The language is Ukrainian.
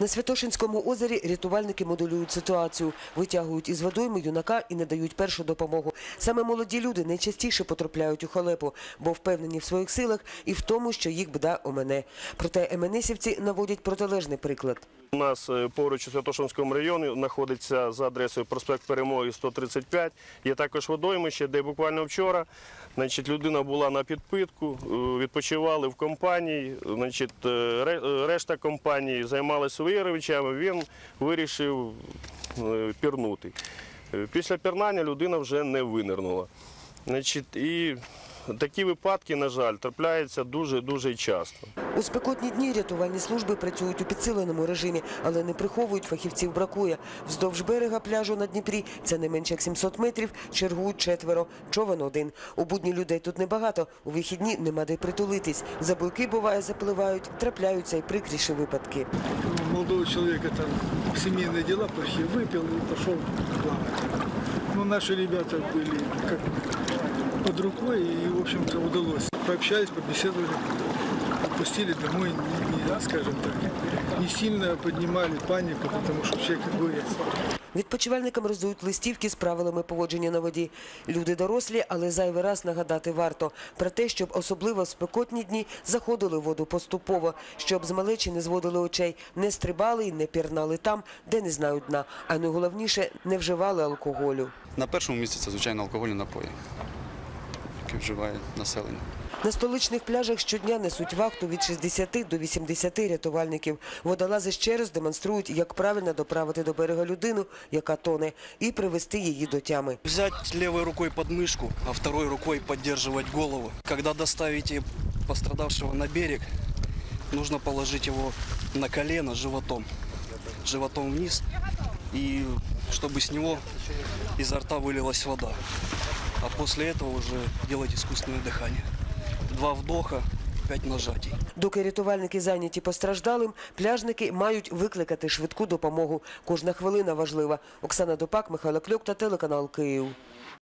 На Святошинському озері рятувальники моделюють ситуацію, витягують із водойми юнака і не дають першу допомогу. Саме молоді люди найчастіше потрапляють у халепу, бо впевнені в своїх силах і в тому, що їх беда омене. Проте МНСівці наводять протилежний приклад. У нас е, поруч у Святошинському районі знаходиться за адресою проспект Перемоги 135. Є також водоймище, де буквально вчора значить, людина була на підпитку, е, відпочивали в компанії. Значить, е, ре- решта компанії займалися своїми він вирішив е, пірнути. Е, Після пірнання людина вже не винирнула. Значить, і такі випадки, на жаль, трапляються дуже-дуже часто. У спекотні дні рятувальні служби працюють у підсиленому режимі, але не приховують, фахівців бракує. Вздовж берега пляжу на Дніпрі, це не менше як 700 метрів, чергують четверо, човен один. У будні людей тут небагато, у вихідні нема де притулитись. За буйки, буває, запливають, трапляються і прикріші випадки. У молодого человека там семейные дела плохие, выпил и пошел плавать. Ну, наши ребята были как под рукой, и, в общем-то, удалось. Пообщались, побеседовали, отпустили домой, не, не, скажем так, не сильно поднимали панику, потому что все категория. Відпочивальникам роздають листівки з правилами поводження на воді. Люди дорослі, але зайвий раз нагадати варто про те, щоб особливо в спекотні дні заходили в воду поступово, щоб з малечі не зводили очей, не стрибали і не пірнали там, де не знають дна. А найголовніше не вживали алкоголю. На першому місці це, звичайно, алкогольні напої, які вживає населення. На столичних пляжах щодня несуть вахту від 60 до 80 рятувальників. Водолази ще раз демонструють, як правильно доправити до берега людину, яка тоне, і привести її до тями. Взять левой рукой подмышку, а второй рукой поддерживать голову. Когда доставите пострадавшего на берег, нужно положить его на колено животом, животом вниз, и чтобы с него изо рта вылилась вода. А после этого уже делать искусственное дыхание. Два вдоха, пять нажатий. Доки рятувальники зайняті постраждалим, пляжники мають викликати швидку допомогу. Кожна хвилина важлива. Оксана Допак, Михайло Кльок та телеканал Київ.